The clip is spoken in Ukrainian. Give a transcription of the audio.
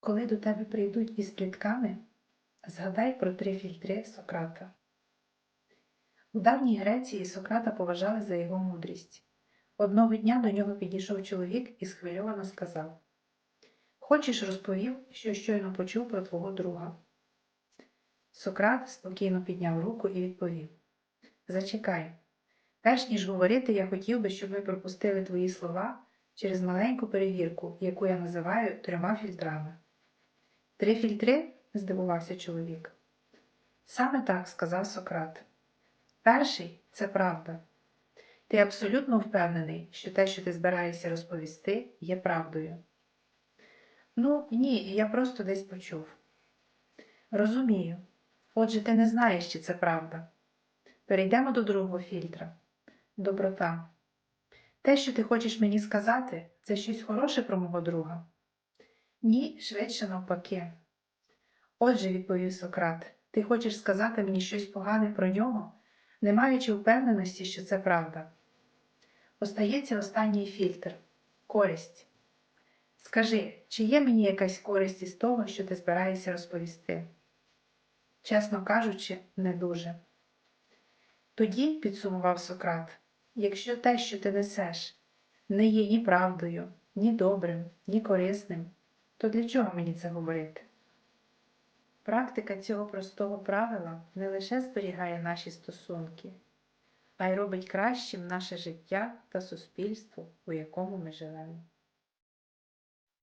Коли до тебе прийдуть із плітками, згадай про три фільтри Сократа. У давній Греції Сократа поважали за його мудрість. Одного дня до нього підійшов чоловік і схвильовано сказав Хочеш, розповів, що щойно почув про твого друга. Сократ спокійно підняв руку і відповів Зачекай. Перш ніж говорити, я хотів би, щоб ми пропустили твої слова через маленьку перевірку, яку я називаю трьома фільтрами. Три фільтри? здивувався чоловік. Саме так сказав Сократ. Перший це правда. Ти абсолютно впевнений, що те, що ти збираєшся розповісти, є правдою. Ну, ні, я просто десь почув. Розумію. Отже, ти не знаєш, чи це правда. Перейдемо до другого фільтра доброта. Те, що ти хочеш мені сказати, це щось хороше про мого друга? Ні, швидше навпаки. Отже, відповів Сократ, ти хочеш сказати мені щось погане про нього, не маючи впевненості, що це правда. Остається останній фільтр користь. Скажи, чи є мені якась користь із того, що ти збираєшся розповісти? Чесно кажучи, не дуже. Тоді, підсумував Сократ, якщо те, що ти несеш, не є ні правдою, ні добрим, ні корисним, то для чого мені це говорити? Практика цього простого правила не лише зберігає наші стосунки, а й робить кращим наше життя та суспільство, у якому ми живемо.